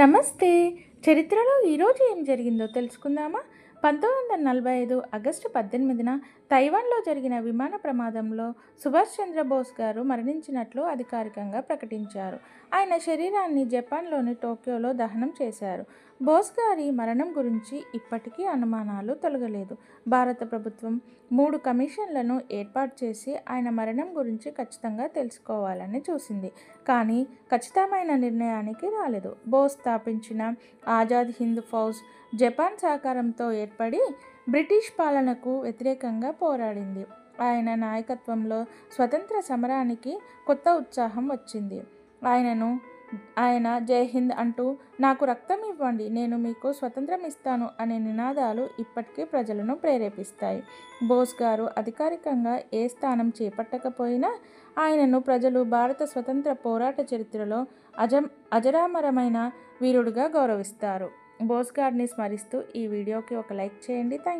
नमस्ते। చరిత్రలో ఈరోజు ఏం జరిగిందో తెలుసుకుందామా? పంతొమ్మిది వందల నలభై ఐదు ఆగస్టు పద్దెనిమిదిన తైవాన్లో జరిగిన విమాన ప్రమాదంలో సుభాష్ చంద్రబోస్ గారు మరణించినట్లు అధికారికంగా ప్రకటించారు. ఆయన శరీరాన్ని జపాన్లోని టోక్యోలో దహనం చేశారు. బోస్ గారి మరణం గురించి ఇప్పటికీ అనుమానాలు తొలగలేదు. భారత ప్రభుత్వం మూడు కమిషన్లను ఏర్పాటు చేసి ఆయన మరణం గురించి ఖచ్చితంగా తెలుసుకోవాలని చూసింది. కానీ ఖచ్చితమైన నిర్ణయానికి రాలేదు. బోస్ స్థాపించిన ఆజాద్ హింద్ ఫౌజ్ జపాన్ సహకారంతో ఏర్పడి బ్రిటిష్ పాలనకు వ్యతిరేకంగా పోరాడింది. ఆయన నాయకత్వంలో స్వతంత్ర సమరానికి కొత్త ఉత్సాహం వచ్చింది. ఆయనను ఆయన జై హింద్ అంటూ నాకు రక్తం ఇవ్వండి నేను మీకు స్వతంత్రం ఇస్తాను అనే నినాదాలు ఇప్పటికీ ప్రజలను ప్రేరేపిస్తాయి. బోస్ గారు అధికారికంగా ఏ స్థానం చేపట్టకపోయినా ఆయనను ప్రజలు భారత స్వతంత్ర పోరాట చరిత్రలో అజం అజరామరమైన వీరుడుగా గౌరవిస్తారు. బోస్ గారిని స్మరిస్తూ ఈ వీడియోకి ఒక లైక్ చేయండి. థ్యాంక్